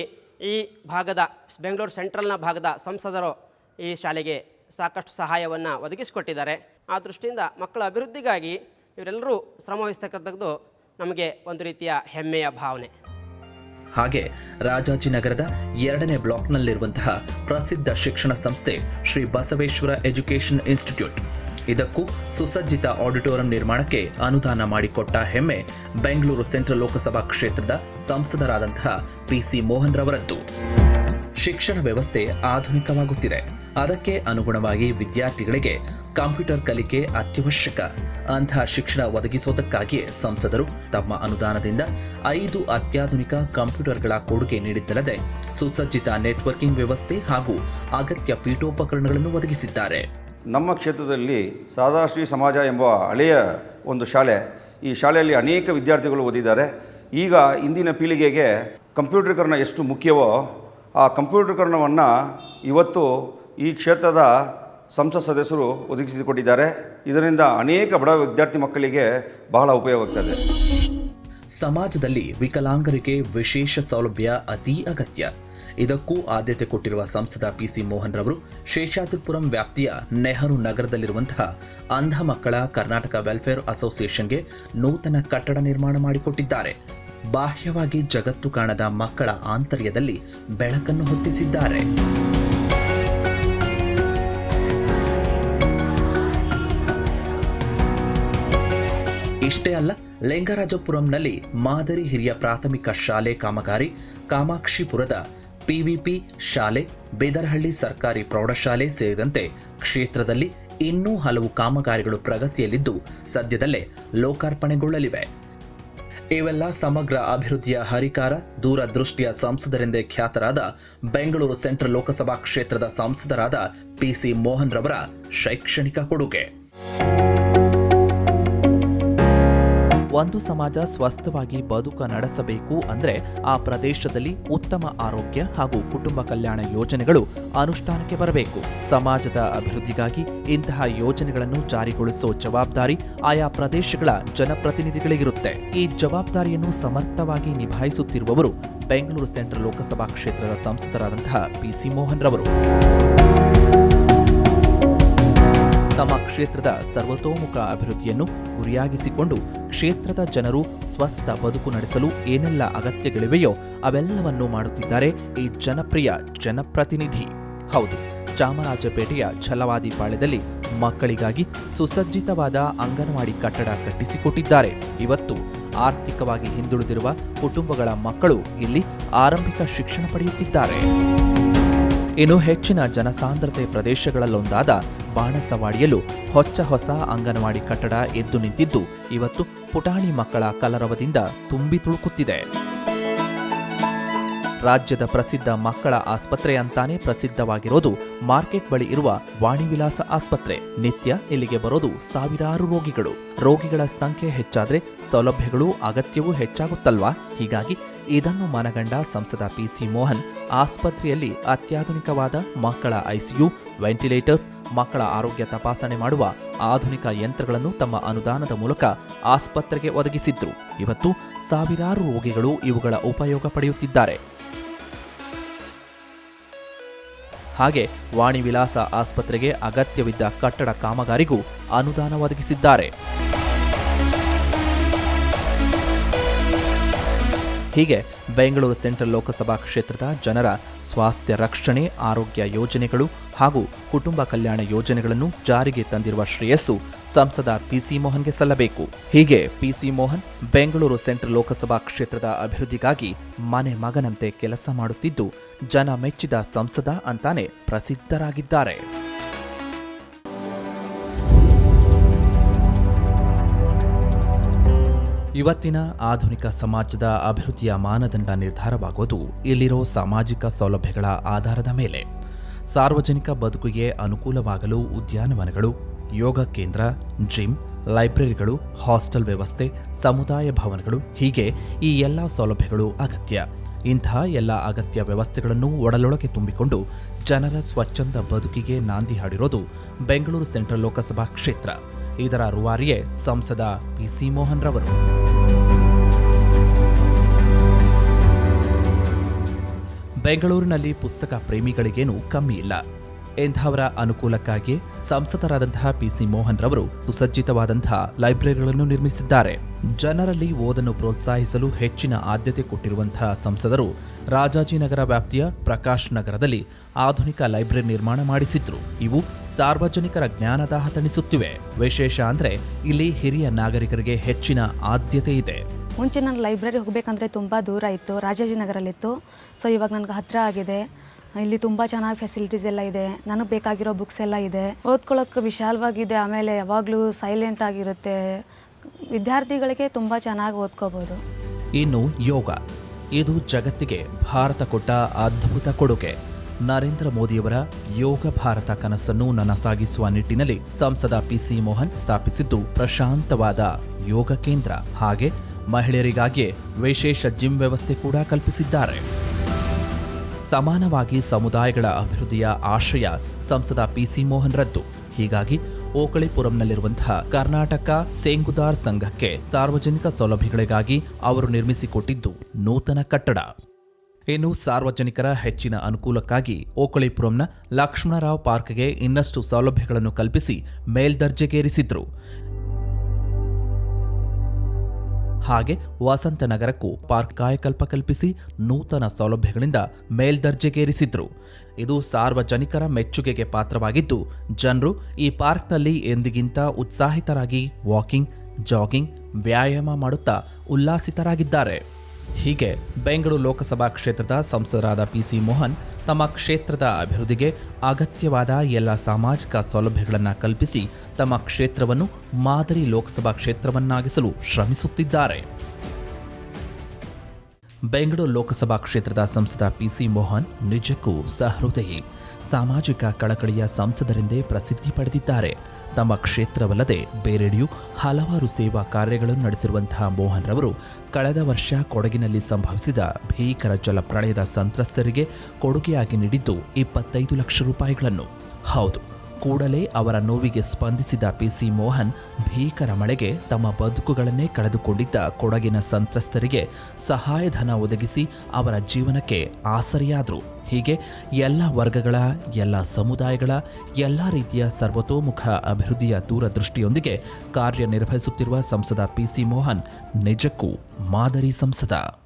ಈ ಭಾಗದ, ಬೆಂಗಳೂರು ಸೆಂಟ್ರಲ್ನ ಭಾಗದ ಸಂಸದರು ಈ ಶಾಲೆಗೆ ಸಾಕಷ್ಟು ಸಹಾಯವನ್ನು ಒದಗಿಸಿಕೊಟ್ಟಿದ್ದಾರೆ. ಆ ದೃಷ್ಟಿಯಿಂದ ಮಕ್ಕಳ ಅಭಿವೃದ್ಧಿಗಾಗಿ ಇವರೆಲ್ಲರೂ ಶ್ರಮವಹಿಸ್ತಕ್ಕಂಥದ್ದು ನಮಗೆ ಒಂದು ರೀತಿಯ ಹೆಮ್ಮೆಯ ಭಾವನೆ. ಹಾಗೆ ರಾಜಾಜಿನಗರದ ಎರಡನೇ ಬ್ಲಾಕ್ನಲ್ಲಿರುವಂತಹ ಪ್ರಸಿದ್ಧ ಶಿಕ್ಷಣ ಸಂಸ್ಥೆ ಶ್ರೀ ಬಸವೇಶ್ವರ ಎಜುಕೇಷನ್ ಇನ್ಸ್ಟಿಟ್ಯೂಟ್. ಇದಕ್ಕೂ ಸುಸಜ್ಜಿತ ಆಡಿಟೋರಿಯಂ ನಿರ್ಮಾಣಕ್ಕೆ ಅನುದಾನ ಮಾಡಿಕೊಟ್ಟ ಹೆಮ್ಮೆ ಬೆಂಗಳೂರು ಸೆಂಟ್ರಲ್ ಲೋಕಸಭಾ ಕ್ಷೇತ್ರದ ಸಂಸದರಾದಂತಹ ಪಿಸಿ ಮೋಹನ್ ರವರದ್ದು. ಶಿಕ್ಷಣ ವ್ಯವಸ್ಥೆ ಆಧುನಿಕವಾಗುತ್ತಿದೆ. ಅದಕ್ಕೆ ಅನುಗುಣವಾಗಿ ವಿದ್ಯಾರ್ಥಿಗಳಿಗೆ ಕಂಪ್ಯೂಟರ್ ಕಲಿಕೆ ಅತ್ಯವಶ್ಯಕ. ಅಂತಹ ಶಿಕ್ಷಣ ಒದಗಿಸೋದಕ್ಕಾಗಿಯೇ ಸಂಸದರು ತಮ್ಮ ಅನುದಾನದಿಂದ ಐದು ಅತ್ಯಾಧುನಿಕ ಕಂಪ್ಯೂಟರ್ಗಳ ಕೊಡುಗೆ ನೀಡಿದ್ದಲ್ಲದೆ ಸುಸಜ್ಜಿತ ನೆಟ್ವರ್ಕಿಂಗ್ ವ್ಯವಸ್ಥೆ ಹಾಗೂ ಅಗತ್ಯ ಪೀಠೋಪಕರಣಗಳನ್ನು ಒದಗಿಸಿದ್ದಾರೆ. ನಮ್ಮ ಕ್ಷೇತ್ರದಲ್ಲಿ ಸಾದಾಶ್ರೀ ಸಮಾಜ ಎಂಬ ಹಳೆಯ ಒಂದು ಶಾಲೆ, ಈ ಶಾಲೆಯಲ್ಲಿ ಅನೇಕ ವಿದ್ಯಾರ್ಥಿಗಳು ಓದಿದ್ದಾರೆ. ಈಗ ಇಂದಿನ ಪೀಳಿಗೆಗೆ ಕಂಪ್ಯೂಟರ್ಕರಣ ಎಷ್ಟು ಮುಖ್ಯವೋ ಆ ಕಂಪ್ಯೂಟರ್ಕರಣವನ್ನು ಇವತ್ತು ಈ ಕ್ಷೇತ್ರದ ಸಂಸತ್ ಸದಸ್ಯರು ಒದಗಿಸಿಕೊಟ್ಟಿದ್ದಾರೆ. ಇದರಿಂದ ಅನೇಕ ಬಡ ವಿದ್ಯಾರ್ಥಿ ಮಕ್ಕಳಿಗೆ ಬಹಳ ಉಪಯೋಗವಾಗ್ತದೆ. ಸಮಾಜದಲ್ಲಿ ವಿಕಲಾಂಗರಿಗೆ ವಿಶೇಷ ಸೌಲಭ್ಯ ಅತೀ ಅಗತ್ಯ. ಇದಕ್ಕೂ ಆದ್ಯತೆ ಕೊಟ್ಟಿರುವ ಸಂಸದ ಪಿಸಿ ಮೋಹನ್ ರವರು ಶೇಷಾದ್ರಿಪುರಂ ವ್ಯಾಪ್ತಿಯ ನೆಹರು ನಗರದಲ್ಲಿರುವಂತಹ ಅಂಧ ಮಕ್ಕಳ ಕರ್ನಾಟಕ ವೆಲ್ಫೇರ್ ಅಸೋಸಿಯೇಷನ್ಗೆ ನೂತನ ಕಟ್ಟಡ ನಿರ್ಮಾಣ ಮಾಡಿಕೊಟ್ಟಿದ್ದಾರೆ. ಬಾಹ್ಯವಾಗಿ ಜಗತ್ತು ಕಾಣದ ಮಕ್ಕಳ ಆಂತರ್ಯದಲ್ಲಿ ಬೆಳಕನ್ನು ಹೊತ್ತಿಸಿದ್ದಾರೆ. ಇಷ್ಟೇ ಅಲ್ಲ, ಲಿಂಗರಾಜಪುರಂನಲ್ಲಿ ಮಾದರಿ ಹಿರಿಯ ಪ್ರಾಥಮಿಕ ಶಾಲೆ ಕಾಮಗಾರಿ, ಕಾಮಾಕ್ಷಿಪುರದ ಪಿವಿಪಿ ಶಾಲೆ, ಬೇದರಹಳ್ಳಿ ಸರ್ಕಾರಿ ಪ್ರೌಢಶಾಲೆ ಸೇರಿದಂತೆ ಕ್ಷೇತ್ರದಲ್ಲಿ ಇನ್ನೂ ಹಲವು ಕಾಮಗಾರಿಗಳು ಪ್ರಗತಿಯಲ್ಲಿದ್ದು, ಸದ್ಯದಲ್ಲೇ ಲೋಕಾರ್ಪಣೆಗೊಳ್ಳಲಿವೆ. ಇವೆಲ್ಲ ಸಮಗ್ರ ಅಭಿವೃದ್ಧಿಯ ಹರಿಕಾರ, ದೂರದೃಷ್ಟಿಯ ಸಂಸದರೆಂದೇ ಖ್ಯಾತರಾದ ಬೆಂಗಳೂರು ಸೆಂಟ್ರಲ್ ಲೋಕಸಭಾ ಕ್ಷೇತ್ರದ ಸಂಸದರಾದ ಪಿಸಿ ಮೋಹನ್ ರವರ ಶೈಕ್ಷಣಿಕ ಕೊಡುಗೆ. ಒಂದು ಸಮಾಜ ಸ್ವಸ್ಥವಾಗಿ ಬದುಕ ನಡೆಸಬೇಕು ಅಂದರೆ ಆ ಪ್ರದೇಶದಲ್ಲಿ ಉತ್ತಮ ಆರೋಗ್ಯ ಹಾಗೂ ಕುಟುಂಬ ಕಲ್ಯಾಣ ಯೋಜನೆಗಳು ಅನುಷ್ಠಾನಕ್ಕೆ ಬರಬೇಕು. ಸಮಾಜದ ಅಭಿವೃದ್ಧಿಗಾಗಿ ಇಂತಹ ಯೋಜನೆಗಳನ್ನು ಜಾರಿಗೊಳಿಸೋ ಜವಾಬ್ದಾರಿ ಆಯಾ ಪ್ರದೇಶಗಳ ಜನಪ್ರತಿನಿಧಿಗಳಿಗಿರುತ್ತೆ. ಈ ಜವಾಬ್ದಾರಿಯನ್ನು ಸಮರ್ಥವಾಗಿ ನಿಭಾಯಿಸುತ್ತಿರುವವರು ಬೆಂಗಳೂರು ಸೆಂಟ್ರಲ್ ಲೋಕಸಭಾ ಕ್ಷೇತ್ರದ ಸಂಸದರಾದಂತಹ ಪಿಸಿ ಮೋಹನ್ ರವರು. ತಮ್ಮ ಕ್ಷೇತ್ರದ ಸರ್ವತೋಮುಖ ಅಭಿವೃದ್ಧಿಯನ್ನು ಗುರಿಯಾಗಿಸಿಕೊಂಡು ಕ್ಷೇತ್ರದ ಜನರು ಸ್ವಸ್ಥ ಬದುಕು ನಡೆಸಲು ಏನೆಲ್ಲ ಅಗತ್ಯಗಳಿವೆಯೋ ಅವೆಲ್ಲವನ್ನೂ ಮಾಡುತ್ತಿದ್ದಾರೆ ಈ ಜನಪ್ರಿಯ ಜನಪ್ರತಿನಿಧಿ. ಹೌದು, ಚಾಮರಾಜಪೇಟೆಯ ಛಲವಾದಿ ಪಾಳ್ಯದಲ್ಲಿ ಮಕ್ಕಳಿಗಾಗಿ ಸುಸಜ್ಜಿತವಾದ ಅಂಗನವಾಡಿ ಕಟ್ಟಡ ಕಟ್ಟಿಸಿಕೊಟ್ಟಿದ್ದಾರೆ. ಇವತ್ತು ಆರ್ಥಿಕವಾಗಿ ಹಿಂದುಳಿದಿರುವ ಕುಟುಂಬಗಳ ಮಕ್ಕಳು ಇಲ್ಲಿ ಆರಂಭಿಕ ಶಿಕ್ಷಣ ಪಡೆಯುತ್ತಿದ್ದಾರೆ. ಇನ್ನು ಹೆಚ್ಚಿನ ಜನಸಾಂದ್ರತೆ ಪ್ರದೇಶಗಳಲ್ಲೊಂದಾದ ಬಾಣಸವಾಡಿಯಲ್ಲೂ ಹೊಚ್ಚ ಹೊಸ ಅಂಗನವಾಡಿ ಕಟ್ಟಡ ಎದ್ದು ನಿಂತಿದ್ದು ಇವತ್ತು ಪುಟಾಣಿ ಮಕ್ಕಳ ಕಲರವದಿಂದ ತುಂಬಿ ತುಳುಕುತ್ತಿದೆ. ರಾಜ್ಯದ ಪ್ರಸಿದ್ಧ ಮಕ್ಕಳ ಆಸ್ಪತ್ರೆ ಅಂತಾನೆ ಪ್ರಸಿದ್ಧವಾಗಿರೋದು ಮಾರ್ಕೆಟ್ ಬಳಿ ಇರುವ ವಾಣಿವಿಲಾಸ ಆಸ್ಪತ್ರೆ. ನಿತ್ಯ ಇಲ್ಲಿಗೆ ಬರೋದು ಸಾವಿರಾರು ರೋಗಿಗಳು. ರೋಗಿಗಳ ಸಂಖ್ಯೆ ಹೆಚ್ಚಾದ್ರೆ ಸೌಲಭ್ಯಗಳು ಅಗತ್ಯವೂ ಹೆಚ್ಚಾಗುತ್ತಲ್ವಾ? ಹೀಗಾಗಿ ಇದನ್ನು ಮನಗಂಡ ಸಂಸದ ಪಿಸಿ ಮೋಹನ್ ಆಸ್ಪತ್ರೆಯಲ್ಲಿ ಅತ್ಯಾಧುನಿಕವಾದ ಮಕ್ಕಳ ಐಸಿಯು, ವೆಂಟಿಲೇಟರ್ಸ್, ಮಕ್ಕಳ ಆರೋಗ್ಯ ತಪಾಸಣೆ ಮಾಡುವ ಆಧುನಿಕ ಯಂತ್ರಗಳನ್ನು ತಮ್ಮ ಅನುದಾನದ ಮೂಲಕ ಆಸ್ಪತ್ರೆಗೆ ಒದಗಿಸಿದ್ರು. ಇವತ್ತು ಸಾವಿರಾರು ರೋಗಿಗಳು ಇವುಗಳ ಉಪಯೋಗ ಪಡೆಯುತ್ತಿದ್ದಾರೆ. ಹಾಗೆ ವಾಣಿ ವಿಲಾಸ ಆಸ್ಪತ್ರೆಗೆ ಅಗತ್ಯವಿದ್ದ ಕಟ್ಟಡ ಕಾಮಗಾರಿಗೂ ಅನುದಾನ ಒದಗಿಸಿದ್ದಾರೆ. ಹೀಗೆ ಬೆಂಗಳೂರು ಸೆಂಟ್ರಲ್ ಲೋಕಸಭಾ ಕ್ಷೇತ್ರದ ಜನರ ಸ್ವಾಸ್ಥ್ಯ ರಕ್ಷಣೆ, ಆರೋಗ್ಯ ಯೋಜನೆಗಳು ಹಾಗೂ ಕುಟುಂಬ ಕಲ್ಯಾಣ ಯೋಜನೆಗಳನ್ನು ಜಾರಿಗೆ ತಂದಿರುವ ಶ್ರೇಯಸ್ಸು ಸಂಸದ ಪಿಸಿ ಮೋಹನ್ಗೆ ಸಲ್ಲಬೇಕು. ಹೀಗೆ P C Mohan Bengaluru central Lok Sabha ಕ್ಷೇತ್ರದ ಅಭಿವೃದ್ಧಿಗಾಗಿ ಮನೆ ಮಗನಂತೆ ಕೆಲಸ ಮಾಡುತ್ತಿದ್ದು, ಜನ ಮೆಚ್ಚಿದ ಸಂಸದ ಅಂತಾನೆ ಪ್ರಸಿದ್ಧರಾಗಿದ್ದಾರೆ. ಇವತ್ತಿನ ಆಧುನಿಕ ಸಮಾಜದ ಅಭಿವೃದ್ಧಿಯ ಮಾನದಂಡ ನಿರ್ಧಾರವಾಗುವುದು ಇಲ್ಲಿರೋ ಸಾಮಾಜಿಕ ಸೌಲಭ್ಯಗಳ ಆಧಾರದ ಮೇಲೆ. ಸಾರ್ವಜನಿಕ ಬದುಕಿಗೆ ಅನುಕೂಲವಾಗಲು ಉದ್ಯಾನವನಗಳು, ಯೋಗ ಕೇಂದ್ರ, ಜಿಮ್, ಲೈಬ್ರರಿಗಳು, ಹಾಸ್ಟೆಲ್ ವ್ಯವಸ್ಥೆ, ಸಮುದಾಯ ಭವನಗಳು ಹೀಗೆ ಈ ಎಲ್ಲ ಸೌಲಭ್ಯಗಳು ಅಗತ್ಯ. ಇಂತಹ ಎಲ್ಲ ಅಗತ್ಯ ವ್ಯವಸ್ಥೆಗಳನ್ನು ಒಡಲೊಳಗೆ ತುಂಬಿಕೊಂಡು ಜನರ ಸ್ವಚ್ಛಂದ ಬದುಕಿಗೆ ನಾಂದಿ ಹಾಡಿರೋದು ಬೆಂಗಳೂರು ಸೆಂಟ್ರಲ್ ಲೋಕಸಭಾ ಕ್ಷೇತ್ರ. ಇದರ ರುವಾರಿಯೇ ಸಂಸದ ಪಿಸಿ ಮೋಹನ್ ರವರು. ಬೆಂಗಳೂರಿನಲ್ಲಿ ಪುಸ್ತಕ ಪ್ರೇಮಿಗಳಿಗೇನೂ ಕಮ್ಮಿ ಇಲ್ಲ. ಎಂಥವರ ಅನುಕೂಲಕ್ಕಾಗಿ ಸಂಸದರಾದಂತಹ ಪಿಸಿ ಮೋಹನ್ ರವರು ಸುಸಜ್ಜಿತವಾದಂತಹ ಲೈಬ್ರರಿಗಳನ್ನು ನಿರ್ಮಿಸಿದ್ದಾರೆ. ಜನರಲ್ಲಿ ಓದನ್ನು ಪ್ರೋತ್ಸಾಹಿಸಲು ಹೆಚ್ಚಿನ ಆದ್ಯತೆ ಕೊಟ್ಟಿರುವಂತಹ ಸಂಸದರು ರಾಜಾಜಿನಗರ ವ್ಯಾಪ್ತಿಯ ಪ್ರಕಾಶ್ ನಗರದಲ್ಲಿ ಆಧುನಿಕ ಲೈಬ್ರರಿ ನಿರ್ಮಾಣ ಮಾಡಿಸಿದ್ರು. ಇವು ಸಾರ್ವಜನಿಕರ ಜ್ಞಾನದಾಹ ತಣಿಸುತ್ತಿವೆ. ವಿಶೇಷ ಅಂದ್ರೆ ಇಲ್ಲಿ ಹಿರಿಯ ನಾಗರಿಕರಿಗೆ ಹೆಚ್ಚಿನ ಆದ್ಯತೆ ಇದೆ. ಮುಂಚೆ ನಾನು ಲೈಬ್ರರಿ ಹೋಗಬೇಕಂದ್ರೆ ತುಂಬ ದೂರ ಇತ್ತು ರಾಜಾಜಿನಗರಲ್ಲಿತ್ತು. ಸೊ ಇವಾಗ ನನಗೆ ಹತ್ತಿರ ಆಗಿದೆ. ಇಲ್ಲಿ ತುಂಬ ಚೆನ್ನಾಗಿ ಫೆಸಿಲಿಟೀಸ್ ಎಲ್ಲ ಇದೆ. ನನಗೆ ಬೇಕಾಗಿರೋ ಬುಕ್ಸ್ ಎಲ್ಲ ಇದೆ. ಓದ್ಕೊಳ್ಳೋಕೆ ವಿಶಾಲವಾಗಿದೆ. ಆಮೇಲೆ ಯಾವಾಗಲೂ ಸೈಲೆಂಟ್ ಆಗಿರುತ್ತೆ. ವಿದ್ಯಾರ್ಥಿಗಳಿಗೆ ತುಂಬ ಚೆನ್ನಾಗಿ ಓದ್ಕೋಬೋದು. ಇನ್ನು ಯೋಗ. ಇದು ಜಗತ್ತಿಗೆ ಭಾರತ ಕೊಟ್ಟ ಅದ್ಭುತ ಕೊಡುಗೆ. ನರೇಂದ್ರ ಮೋದಿಯವರ ಯೋಗ ಭಾರತ ಕನಸನ್ನು ನನಸಾಗಿಸುವ ನಿಟ್ಟಿನಲ್ಲಿ ಸಂಸದ ಪಿಸಿ ಮೋಹನ್ ಸ್ಥಾಪಿಸಿದ್ದು ಪ್ರಶಾಂತವಾದ ಯೋಗ ಕೇಂದ್ರ. ಹಾಗೆ ಮಹಿಳೆಯರಿಗಾಗಿಯೇ ವಿಶೇಷ ಜಿಮ್ ವ್ಯವಸ್ಥೆ ಕೂಡ ಕಲ್ಪಿಸಿದ್ದಾರೆ. ಸಮಾನವಾಗಿ ಸಮುದಾಯಗಳ ಅಭಿವೃದ್ಧಿಯ ಆಶಯ ಸಂಸದ ಪಿಸಿ ಮೋಹನ್ ರದ್ದು. ಹೀಗಾಗಿ ಓಕಳಿಪುರಂನಲ್ಲಿರುವಂತಹ ಕರ್ನಾಟಕ ಸೇಂಗುದಾರ್ ಸಂಘಕ್ಕೆ ಸಾರ್ವಜನಿಕ ಸೌಲಭ್ಯಗಳಿಗಾಗಿ ಅವರು ನಿರ್ಮಿಸಿಕೊಟ್ಟಿದ್ದು ನೂತನ ಕಟ್ಟಡ. ಇನ್ನು ಸಾರ್ವಜನಿಕರ ಹೆಚ್ಚಿನ ಅನುಕೂಲಕ್ಕಾಗಿ ಓಕಳಿಪುರಂನ ಲಕ್ಷ್ಮಣರಾವ್ ಪಾರ್ಕ್ಗೆ ಇನ್ನಷ್ಟು ಸೌಲಭ್ಯಗಳನ್ನು ಕಲ್ಪಿಸಿ ಮೇಲ್ದರ್ಜೆಗೇರಿಸಿದ್ರು. ಹಾಗೆ ವಸಂತ ನಗರಕ್ಕೂ ಪಾರ್ಕ್ ಕಾಯಕಲ್ಪ ಕಲ್ಪಿಸಿ ನೂತನ ಸೌಲಭ್ಯಗಳಿಂದ ಮೇಲ್ದರ್ಜೆಗೇರಿಸಿದ್ರು. ಇದು ಸಾರ್ವಜನಿಕರ ಮೆಚ್ಚುಗೆಗೆ ಪಾತ್ರವಾಗಿದ್ದು, ಜನರು ಈ ಪಾರ್ಕ್ನಲ್ಲಿ ಎಂದಿಗಿಂತ ಉತ್ಸಾಹಿತರಾಗಿ ವಾಕಿಂಗ್, ಜಾಗಿಂಗ್, ವ್ಯಾಯಾಮ ಮಾಡುತ್ತಾ ಉಲ್ಲಾಸಿತರಾಗಿದ್ದಾರೆ. ಹೀಗೆ ಬೆಂಗಳೂರು ಲೋಕಸಭಾ ಕ್ಷೇತ್ರದ ಸಂಸದರಾದ ಪಿಸಿ ಮೋಹನ್ ತಮ್ಮ ಕ್ಷೇತ್ರದ ಅಭಿವೃದ್ಧಿಗೆ ಅಗತ್ಯವಾದ ಎಲ್ಲ ಸಾಮಾಜಿಕ ಸೌಲಭ್ಯಗಳನ್ನು ಕಲ್ಪಿಸಿ ತಮ್ಮ ಕ್ಷೇತ್ರವನ್ನು ಮಾದರಿ ಲೋಕಸಭಾ ಕ್ಷೇತ್ರವನ್ನಾಗಿಸಲು ಶ್ರಮಿಸುತ್ತಿದ್ದಾರೆ. ಬೆಂಗಳೂರು ಲೋಕಸಭಾ ಕ್ಷೇತ್ರದ ಸಂಸದ ಪಿಸಿ ಮೋಹನ್ ನಿಜಕ್ಕೂ ಸಹೃದಯಿ. ಸಾಮಾಜಿಕ ಕಳಕಳಿಯ ಸಂಸದರೆಂದೇ ಪ್ರಸಿದ್ಧಿ ಪಡೆದಿದ್ದಾರೆ. ತಮ್ಮ ಕ್ಷೇತ್ರವಲ್ಲದೆ ಬೇರೆಡೆಯೂ ಹಲವಾರು ಸೇವಾ ಕಾರ್ಯಗಳನ್ನು ನಡೆಸಿರುವಂತಹ ಮೋಹನ್ ರವರು ಕಳೆದ ವರ್ಷ ಕೊಡಗಿನಲ್ಲಿ ಸಂಭವಿಸಿದ ಭೀಕರ ಜಲಪ್ರಳಯದ ಸಂತ್ರಸ್ತರಿಗೆ ಕೊಡುಗೆಯಾಗಿ ನೀಡಿದ್ದು ಇಪ್ಪತ್ತೈದು ಲಕ್ಷ ರೂಪಾಯಿಗಳನ್ನು. ಹೌದು. ಕೂಡಲೇ ಅವರ ನೋವಿಗೆ ಸ್ಪಂದಿಸಿದ ಪಿಸಿ ಮೋಹನ್ ಭೀಕರ ಮಳೆಗೆ ತಮ್ಮ ಬದುಕುಗಳನ್ನೇ ಕಳೆದುಕೊಂಡಿದ್ದ ಕೊಡಗಿನ ಸಂತ್ರಸ್ತರಿಗೆ ಸಹಾಯಧನ ಒದಗಿಸಿ ಅವರ ಜೀವನಕ್ಕೆ ಆಸರೆಯಾದರು. ಹೀಗೆ ಎಲ್ಲ ವರ್ಗಗಳ, ಎಲ್ಲ ಸಮುದಾಯಗಳ, ಎಲ್ಲ ರೀತಿಯ ಸರ್ವತೋಮುಖ ಅಭಿವೃದ್ಧಿಯ ದೂರದೃಷ್ಟಿಯೊಂದಿಗೆ ಕಾರ್ಯನಿರ್ವಹಿಸುತ್ತಿರುವ ಸಂಸದ ಪಿಸಿ ಮೋಹನ್ ನಿಜಕ್ಕೂ ಮಾದರಿ ಸಂಸದ.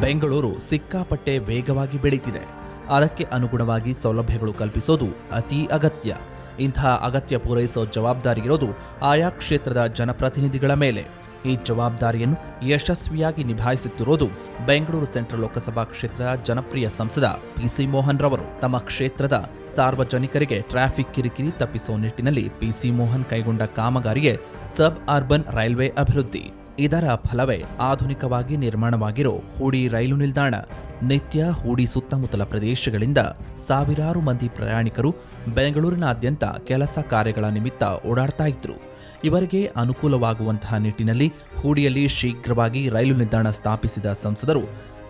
ಬೆಂಗಳೂರು ಸಿಕ್ಕಾಪಟ್ಟೆ ವೇಗವಾಗಿ ಬೆಳೀತಿದೆ. ಅದಕ್ಕೆ ಅನುಗುಣವಾಗಿ ಸೌಲಭ್ಯಗಳು ಕಲ್ಪಿಸೋದು ಅತಿ ಅಗತ್ಯ. ಇಂತಹ ಅಗತ್ಯ ಪೂರೈಸೋ ಜವಾಬ್ದಾರಿ ಇರೋದು ಆಯಾ ಕ್ಷೇತ್ರದ ಜನಪ್ರತಿನಿಧಿಗಳ ಮೇಲೆ. ಈ ಜವಾಬ್ದಾರಿಯನ್ನು ಯಶಸ್ವಿಯಾಗಿ ನಿಭಾಯಿಸುತ್ತಿರುವುದು ಬೆಂಗಳೂರು ಸೆಂಟ್ರಲ್ ಲೋಕಸಭಾ ಕ್ಷೇತ್ರದ ಜನಪ್ರಿಯ ಸಂಸದ ಪಿಸಿ ಮೋಹನ್ ರವರು. ತಮ್ಮ ಕ್ಷೇತ್ರದ ಸಾರ್ವಜನಿಕರಿಗೆ ಟ್ರಾಫಿಕ್ ಕಿರಿಕಿರಿ ತಪ್ಪಿಸುವ ನಿಟ್ಟಿನಲ್ಲಿ ಪಿಸಿ ಮೋಹನ್ ಕೈಗೊಂಡ ಕಾಮಗಾರಿಗೆ ಸಬ್ ಅರ್ಬನ್ ರೈಲ್ವೆ ಅಭಿವೃದ್ಧಿ. ಇದರ ಫಲವೇ ಆಧುನಿಕವಾಗಿ ನಿರ್ಮಾಣವಾಗಿರೋ ಹೂಡಿ ರೈಲು ನಿಲ್ದಾಣ. ನಿತ್ಯ ಹೂಡಿ ಸುತ್ತಮುತ್ತಲ ಪ್ರದೇಶಗಳಿಂದ ಸಾವಿರಾರು ಮಂದಿ ಪ್ರಯಾಣಿಕರು ಬೆಂಗಳೂರಿನಾದ್ಯಂತ ಕೆಲಸ ಕಾರ್ಯಗಳ ನಿಮಿತ್ತ ಓಡಾಡ್ತಾ ಇದ್ರು. ಇವರಿಗೆ ಅನುಕೂಲವಾಗುವಂತಹ ನಿಟ್ಟಿನಲ್ಲಿ ಹೂಡಿಯಲ್ಲಿ ಶೀಘ್ರವಾಗಿ ರೈಲು ನಿಲ್ದಾಣ ಸ್ಥಾಪಿಸಿದ ಸಂಸದರು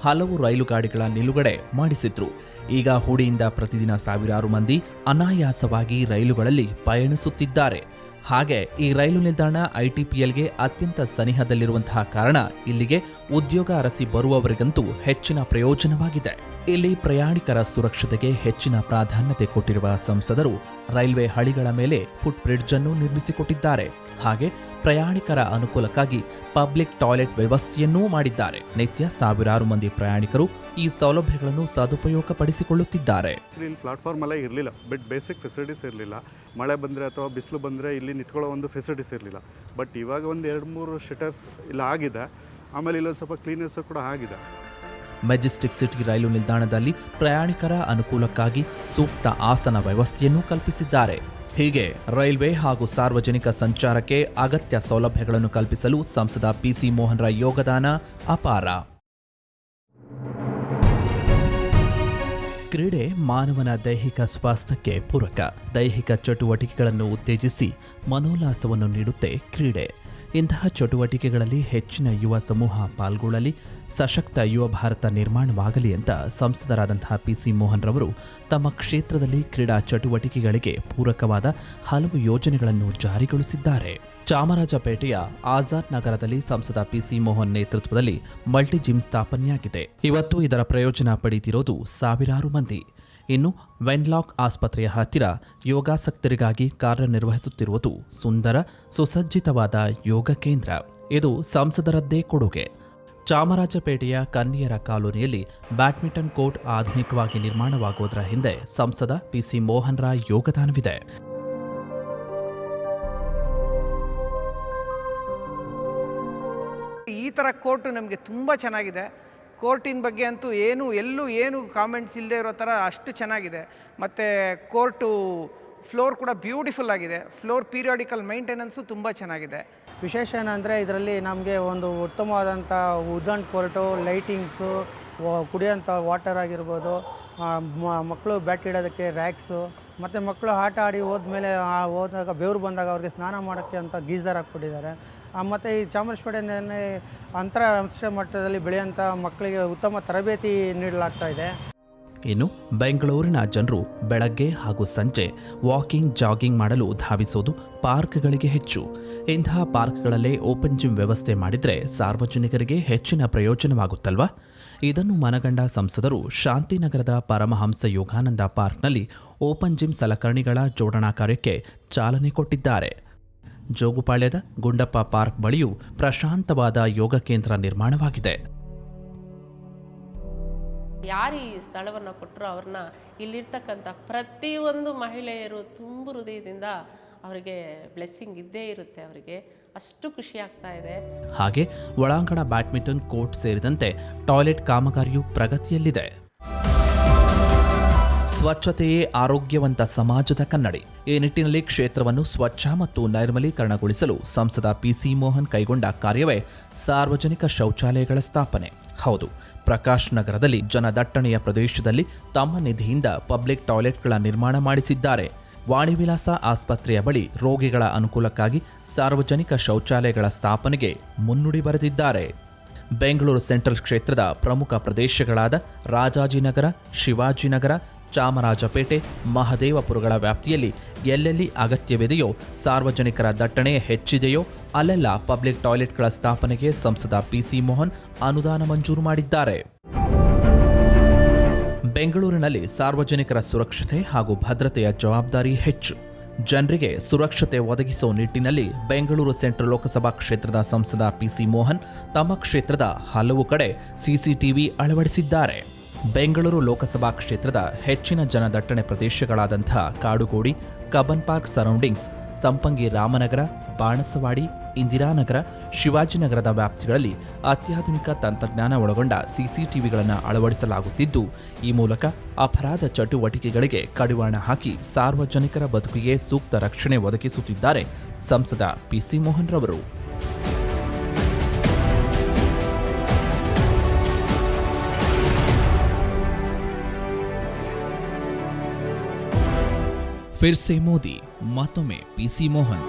ಹಲವು ರೈಲು ಗಾಡಿಗಳ ನಿಲುಗಡೆ ಮಾಡಿಸಿದ್ರು. ಈಗ ಹೂಡಿಯಿಂದ ಪ್ರತಿದಿನ ಸಾವಿರಾರು ಮಂದಿ ಅನಾಯಾಸವಾಗಿ ರೈಲುಗಳಲ್ಲಿ ಪಯಣಿಸುತ್ತಿದ್ದಾರೆ. ಹಾಗೆ ಈ ರೈಲು ನಿಲ್ದಾಣ ಐಟಿಪಿಎಲ್ಗೆ ಅತ್ಯಂತ ಸನಿಹದಲ್ಲಿರುವಂತಹ ಕಾರಣ ಇಲ್ಲಿಗೆ ಉದ್ಯೋಗ ಅರಸಿ ಬರುವವರಿಗಂತೂ ಹೆಚ್ಚಿನ ಪ್ರಯೋಜನವಾಗಿದೆ. ಇಲ್ಲಿ ಪ್ರಯಾಣಿಕರ ಸುರಕ್ಷತೆಗೆ ಹೆಚ್ಚಿನ ಪ್ರಾಧಾನ್ಯತೆ ಕೊಟ್ಟಿರುವ ಸಂಸದರು ರೈಲ್ವೆ ಹಳಿಗಳ ಮೇಲೆ ಫುಟ್ ಬ್ರಿಡ್ಜ್ ಅನ್ನು ನಿರ್ಮಿಸಿಕೊಟ್ಟಿದ್ದಾರೆ. ಹಾಗೆ ಪ್ರಯಾಣಿಕರ ಅನುಕೂಲಕ್ಕಾಗಿ ಪಬ್ಲಿಕ್ ಟಾಯ್ಲೆಟ್ ವ್ಯವಸ್ಥೆಯನ್ನೂ ಮಾಡಿದ್ದಾರೆ. ನಿತ್ಯ ಸಾವಿರಾರು ಮಂದಿ ಪ್ರಯಾಣಿಕರು ಈ ಸೌಲಭ್ಯಗಳನ್ನು ಸದುಪಯೋಗಪಡಿಸಿಕೊಳ್ಳುತ್ತಿದ್ದಾರೆ. ಪಡಿಸಿಕೊಳ್ಳುತ್ತಿದ್ದಾರೆ ಇಲ್ಲಿ ಪ್ಲಾಟ್ಫಾರ್ಮ್ ಎಲ್ಲ ಇರಲಿಲ್ಲ. ಬಟ್ ಬೇಸಿಕ್ ಫೆಸಿಲಿಟೀಸ್ ಇರಲಿಲ್ಲ. ಮಳೆ ಬಂದರೆ ಅಥವಾ ಬಿಸಿಲು ಬಂದರೆ ಇಲ್ಲಿ ನಿಂತ್ಕೊಳ್ಳೋ ಒಂದು ಫೆಸಿಲಿಟೀಸ್ ಇರಲಿಲ್ಲ. ಬಟ್ ಇವಾಗ ಒಂದು ಎರಡು ಮೂರು ಶಟರ್ಸ್ ಇಲ್ಲ ಆಗಿದೆ. ಆಮೇಲೆ ಇಲ್ಲೊಂದು ಸ್ವಲ್ಪ ಕ್ಲೀನೆಸ್ ಕೂಡ ಆಗಿದೆ. ಮೆಜೆಸ್ಟಿಕ್ ಸಿಟಿ ರೈಲು ನಿಲ್ದಾಣದಲ್ಲಿ ಪ್ರಯಾಣಿಕರ ಅನುಕೂಲಕ್ಕಾಗಿ ಸೂಕ್ತ ಆಸನ ವ್ಯವಸ್ಥೆಯನ್ನು ಕಲ್ಪಿಸಿದ್ದಾರೆ. ಹೀಗೆ ರೈಲ್ವೆ ಹಾಗೂ ಸಾರ್ವಜನಿಕ ಸಂಚಾರಕ್ಕೆ ಅಗತ್ಯ ಸೌಲಭ್ಯಗಳನ್ನು ಕಲ್ಪಿಸಲು ಸಂಸದ ಪಿಸಿ ಮೋಹನ್ರ ಯೋಗದಾನ ಅಪಾರ. ಕ್ರೀಡೆ ಮಾನವನ ದೈಹಿಕ ಸ್ವಾಸ್ಥ್ಯಕ್ಕೆ ಪೂರಕ. ದೈಹಿಕ ಚಟುವಟಿಕೆಗಳನ್ನು ಉತ್ತೇಜಿಸಿ ಮನೋಲ್ಲಾಸವನ್ನು ನೀಡುತ್ತೆ ಕ್ರೀಡೆ. ಇಂತಹ ಚಟುವಟಿಕೆಗಳಲ್ಲಿ ಹೆಚ್ಚಿನ ಯುವ ಸಮೂಹ ಪಾಲ್ಗೊಳ್ಳಲಿ. ಸಶಕ್ತ ಯುವ ಭಾರತ ನಿರ್ಮಾಣವಾಗಲಿ ಅಂತ ಸಂಸದರಾದಂತಹ ಪಿಸಿ ಮೋಹನ್ ರವರು ತಮ್ಮ ಕ್ಷೇತ್ರದಲ್ಲಿ ಕ್ರೀಡಾ ಚಟುವಟಿಕೆಗಳಿಗೆ ಪೂರಕವಾದ ಹಲವು ಯೋಜನೆಗಳನ್ನು ಜಾರಿಗೊಳಿಸಿದ್ದಾರೆ. ಚಾಮರಾಜಪೇಟೆಯ ಆಜಾದ್ ನಗರದಲ್ಲಿ ಸಂಸದ ಪಿಸಿ ಮೋಹನ್ ನೇತೃತ್ವದಲ್ಲಿ ಮಲ್ಟಿ ಜಿಮ್ ಸ್ಥಾಪನೆಯಾಗಿದೆ. ಇವತ್ತು ಇದರ ಪ್ರಯೋಜನ ಪಡೆಯುತ್ತಿರೋದು ಸಾವಿರಾರು ಮಂದಿ. ಇನ್ನು ವೆನ್ಲಾಕ್ ಆಸ್ಪತ್ರೆಯ ಹತ್ತಿರ ಯೋಗಾಸಕ್ತರಿಗಾಗಿ ಕಾರ್ಯನಿರ್ವಹಿಸುತ್ತಿರುವುದು ಸುಂದರ, ಸುಸಜ್ಜಿತವಾದ ಯೋಗ ಕೇಂದ್ರ. ಇದು ಸಂಸದರದ್ದೇ ಕೊಡುಗೆ. ಚಾಮರಾಜಪೇಟೆಯ ಕನ್ನಿಯರ ಕಾಲೋನಿಯಲ್ಲಿ ಬ್ಯಾಡ್ಮಿಂಟನ್ ಕೋರ್ಟ್ ಆಧುನಿಕವಾಗಿ ನಿರ್ಮಾಣವಾಗುವುದರ ಹಿಂದೆ ಸಂಸದ ಪಿಸಿ ರಾಯ್ ಯೋಗದಾನವಿದೆ. ಈ ಥರ ಕೋರ್ಟ್ ನಮಗೆ ತುಂಬ ಚೆನ್ನಾಗಿದೆ. ಕೋರ್ಟಿನ ಬಗ್ಗೆ ಅಂತೂ ಏನು, ಎಲ್ಲೂ ಏನು ಕಾಮೆಂಟ್ಸ್ ಇಲ್ಲದೆ ಇರೋ ಥರ ಅಷ್ಟು ಚೆನ್ನಾಗಿದೆ. ಮತ್ತು ಕೋರ್ಟು, ಫ್ಲೋರ್ ಕೂಡ ಬ್ಯೂಟಿಫುಲ್ ಆಗಿದೆ. ಫ್ಲೋರ್ ಪೀರಿಯಾಡಿಕಲ್ ಮೈಂಟೆನೆನ್ಸು ತುಂಬ ಚೆನ್ನಾಗಿದೆ. ವಿಶೇಷ ಏನಂದರೆ ಇದರಲ್ಲಿ ನಮಗೆ ಒಂದು ಉತ್ತಮವಾದಂಥ ಉದ್ದಂಡ್ ಕೋರ್ಟು ಲೈಟಿಂಗ್ಸು ಕುಡಿಯೋಂಥ ವಾಟರ್ ಆಗಿರ್ಬೋದು ಮಕ್ಕಳು ಬ್ಯಾಟ್ ಇಡೋದಕ್ಕೆ ರ್ಯಾಕ್ಸು, ಮತ್ತು ಮಕ್ಕಳು ಆಟ ಆಡಿ ಹೋದ್ಮೇಲೆ ಹೋದಾಗ ಬೆವರು ಬಂದಾಗ ಅವ್ರಿಗೆ ಸ್ನಾನ ಮಾಡೋಕ್ಕೆ ಅಂತ ಗೀಸರ್ ಹಾಕ್ಕೊಟ್ಟಿದ್ದಾರೆ ಮತ್ತು ಈ ಚಾಮರಾಜಪೇಟೆಯಲ್ಲಿ ಅಂತರ ಮಟ್ಟದಲ್ಲಿ ಬೆಳೆಯೋಂಥ ಮಕ್ಕಳಿಗೆ ಉತ್ತಮ ತರಬೇತಿ ನೀಡಲಾಗ್ತಾ ಇದೆ. ಇನ್ನು ಬೆಂಗಳೂರಿನ ಜನರು ಬೆಳಗ್ಗೆ ಹಾಗೂ ಸಂಜೆ ವಾಕಿಂಗ್, ಜಾಗಿಂಗ್ ಮಾಡಲು ಧಾವಿಸೋದು ಪಾರ್ಕ್ಗಳಿಗೆ ಹೆಚ್ಚು. ಇಂತಹ ಪಾರ್ಕ್ಗಳಲ್ಲೇ ಓಪನ್ ಜಿಮ್ ವ್ಯವಸ್ಥೆ ಮಾಡಿದರೆ ಸಾರ್ವಜನಿಕರಿಗೆ ಹೆಚ್ಚಿನ ಪ್ರಯೋಜನವಾಗುತ್ತಲ್ವಾ? ಇದನ್ನು ಮನಗಂಡ ಸಂಸದರು ಶಾಂತಿನಗರದ ಪರಮಹಂಸ ಯೋಗಾನಂದ ಪಾರ್ಕ್ನಲ್ಲಿ ಓಪನ್ ಜಿಮ್ ಸಲಕರಣೆಗಳ ಜೋಡಣಾ ಕಾರ್ಯಕ್ಕೆ ಚಾಲನೆ ಕೊಟ್ಟಿದ್ದಾರೆ. ಜೋಗುಪಾಳ್ಯದ ಗುಂಡಪ್ಪ ಪಾರ್ಕ್ ಬಳಿಯೂ ಪ್ರಶಾಂತವಾದ ಯೋಗ ಕೇಂದ್ರ ನಿರ್ಮಾಣವಾಗಿದೆ. ಯಾರು ಈ ಸ್ಥಳವನ್ನು ಕೊಟ್ಟರು ಅವ್ರನ್ನ? ಇಲ್ಲಿರ್ತಕ್ಕಂಥ ಪ್ರತಿಯೊಂದು ಮಹಿಳೆಯರು ತುಂಬ ಹೃದಯದಿಂದ ಅವರಿಗೆ ಬ್ಲೆಸ್ಸಿಂಗ್ ಇದ್ದೇ ಇರುತ್ತೆ ಅವರಿಗೆ. ಅಷ್ಟು ಖುಷಿ ಆಗ್ತಾ ಇದೆ. ಹಾಗೆ ಒಳಾಂಗಣ ಬ್ಯಾಡ್ಮಿಂಟನ್ ಕೋರ್ಟ್ ಸೇರಿದಂತೆ ಟಾಯ್ಲೆಟ್ ಕಾಮಗಾರಿಯು ಪ್ರಗತಿಯಲ್ಲಿದೆ. ಸ್ವಚ್ಛತೆಯೇ ಆರೋಗ್ಯವಂತ ಸಮಾಜದ ಕನ್ನಡಿ. ಈ ನಿಟ್ಟಿನಲ್ಲಿ ಕ್ಷೇತ್ರವನ್ನು ಸ್ವಚ್ಛ ಮತ್ತು ನೈರ್ಮಲೀಕರಣಗೊಳಿಸಲು ಸಂಸದ ಪಿಸಿ ಮೋಹನ್ ಕೈಗೊಂಡ ಕಾರ್ಯವೇ ಸಾರ್ವಜನಿಕ ಶೌಚಾಲಯಗಳ ಸ್ಥಾಪನೆ. ಹೌದು ಪ್ರಕಾಶ್ ನಗರದಲ್ಲಿ ಜನದಟ್ಟಣೆಯ ಪ್ರದೇಶದಲ್ಲಿ ತಮ್ಮ ನಿಧಿಯಿಂದ ಪಬ್ಲಿಕ್ ಟಾಯ್ಲೆಟ್ಗಳ ನಿರ್ಮಾಣ ಮಾಡಿಸಿದ್ದಾರೆ. ವಾಣಿವಿಲಾಸ ಆಸ್ಪತ್ರೆಯ ಬಳಿ ರೋಗಿಗಳ ಅನುಕೂಲಕ್ಕಾಗಿ ಸಾರ್ವಜನಿಕ ಶೌಚಾಲಯಗಳ ಸ್ಥಾಪನೆಗೆ ಮುನ್ನುಡಿ ಬರೆದಿದ್ದಾರೆ. ಬೆಂಗಳೂರು ಸೆಂಟ್ರಲ್ ಕ್ಷೇತ್ರದ ಪ್ರಮುಖ ಪ್ರದೇಶಗಳಾದ ರಾಜಾಜಿನಗರ, ಶಿವಾಜಿನಗರ ಚಾಮರಾಜಪೇಟೆ ಮಹದೇವಪುರಗಳ ವ್ಯಾಪ್ತಿಯಲ್ಲಿ ಎಲ್ಲೆಲ್ಲಿ ಅಗತ್ಯವಿದೆಯೋ ಸಾರ್ವಜನಿಕರ ದಟ್ಟಣೆ ಹೆಚ್ಚಿದೆಯೋ ಅಲ್ಲೆಲ್ಲ ಪಬ್ಲಿಕ್ ಟಾಯ್ಲೆಟ್ಗಳ ಸ್ಥಾಪನೆಗೆ ಸಂಸದ ಪಿಸಿ ಮೋಹನ್ ಅನುದಾನ ಮಂಜೂರು ಮಾಡಿದ್ದಾರೆ. ಬೆಂಗಳೂರಿನಲ್ಲಿ ಸಾರ್ವಜನಿಕರ ಸುರಕ್ಷತೆ ಹಾಗೂ ಭದ್ರತೆಯ ಜವಾಬ್ದಾರಿ ಹೆಚ್ಚು. ಜನರಿಗೆ ಸುರಕ್ಷತೆ ಒದಗಿಸುವ ನಿಟ್ಟಿನಲ್ಲಿ ಬೆಂಗಳೂರು ಸೆಂಟ್ರಲ್ ಲೋಕಸಭಾ ಕ್ಷೇತ್ರದ ಸಂಸದ ಪಿಸಿ ಮೋಹನ್ ತಮ್ಮ ಕ್ಷೇತ್ರದ ಹಲವು ಕಡೆ ಸಿಸಿಟಿವಿ ಅಳವಡಿಸಿದ್ದಾರೆ. ಬೆಂಗಳೂರು ಲೋಕಸಭಾ ಕ್ಷೇತ್ರದ ಹೆಚ್ಚಿನ ಜನದಟ್ಟಣೆ ಪ್ರದೇಶಗಳಾದಂಥ Kadugodi Cubbon park surroundings, Sampangi Ramanagara, Banaswadi, Indiranagar, ಶಿವಾಜಿನಗರದ ವ್ಯಾಪ್ತಿಗಳಲ್ಲಿ ಅತ್ಯಾಧುನಿಕ ತಂತ್ರಜ್ಞಾನ ಒಳಗೊಂಡ ಸಿಸಿಟಿವಿಗಳನ್ನು ಅಳವಡಿಸಲಾಗುತ್ತಿದ್ದು, ಈ ಮೂಲಕ ಅಪರಾಧ ಚಟುವಟಿಕೆಗಳಿಗೆ ಕಡಿವಾಣ ಹಾಕಿ ಸಾರ್ವಜನಿಕರ ಬದುಕಿಗೆ ಸೂಕ್ತ ರಕ್ಷಣೆ ಒದಗಿಸುತ್ತಿದ್ದಾರೆ ಸಂಸದ ಪಿಸಿ ಮೋಹನ್ ರವರು ಫಿರ್ಸೆ ಮೋದಿ ಮತ್ತೊಮ್ಮೆ ಪಿಸಿ ಮೋಹನ್